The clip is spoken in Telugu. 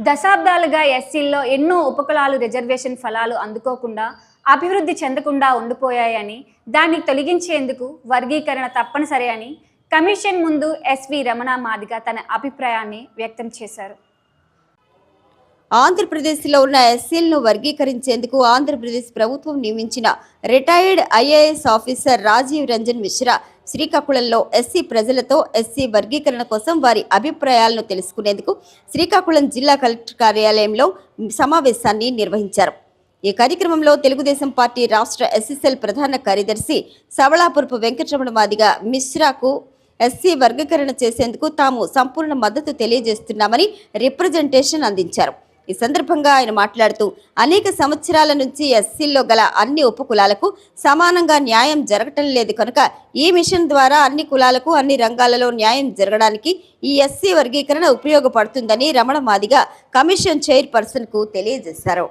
దశాబ్దాలుగా ఎస్సీల్లో ఎన్నో ఉపకులాలు రిజర్వేషన్ ఫలాలు అందుకోకుండా అభివృద్ధి చెందకుండా ఉండిపోయాయని దాన్ని తొలగించేందుకు వర్గీకరణ తప్పనిసరి అని కమిషన్ ముందు ఎస్వి రమణ మాదిగ తన అభిప్రాయాన్ని వ్యక్తం చేశారు. ఆంధ్రప్రదేశ్లో ఉన్న ఎస్సీలను వర్గీకరించేందుకు ఆంధ్రప్రదేశ్ ప్రభుత్వం నియమించిన retired IAS officer Rajiv Ranjan Mishra శ్రీకాకుళంలో ఎస్సీ ప్రజలతో ఎస్సీ వర్గీకరణ కోసం వారి అభిప్రాయాలను తెలుసుకునేందుకు శ్రీకాకుళం జిల్లా కలెక్టర్ కార్యాలయంలో సమావేశాన్ని నిర్వహించారు. ఈ కార్యక్రమంలో తెలుగుదేశం పార్టీ రాష్ట్ర ఎస్ఎస్ఎల్ ప్రధాన కార్యదర్శి సవళాపురపు వెంకటరమణ మాదిగా మిశ్రాకు ఎస్సీ వర్గీకరణ చేసేందుకు తాము సంపూర్ణ మద్దతు తెలియజేస్తున్నామని రిప్రజెంటేషన్ అందించారు. ఈ సందర్భంగా ఆయన మాట్లాడుతూ అనేక సంవత్సరాల నుంచి ఎస్సీల్లో గల అన్ని ఉపకులాలకు సమానంగా న్యాయం జరగటం లేదు. కనుక ఈ మిషన్ ద్వారా అన్ని కులాలకు అన్ని రంగాలలో న్యాయం జరగడానికి ఈ ఎస్సీ వర్గీకరణ ఉపయోగపడుతుందని రమణ మాదిగా కమిషన్ చైర్పర్సన్కు తెలియజేశారు.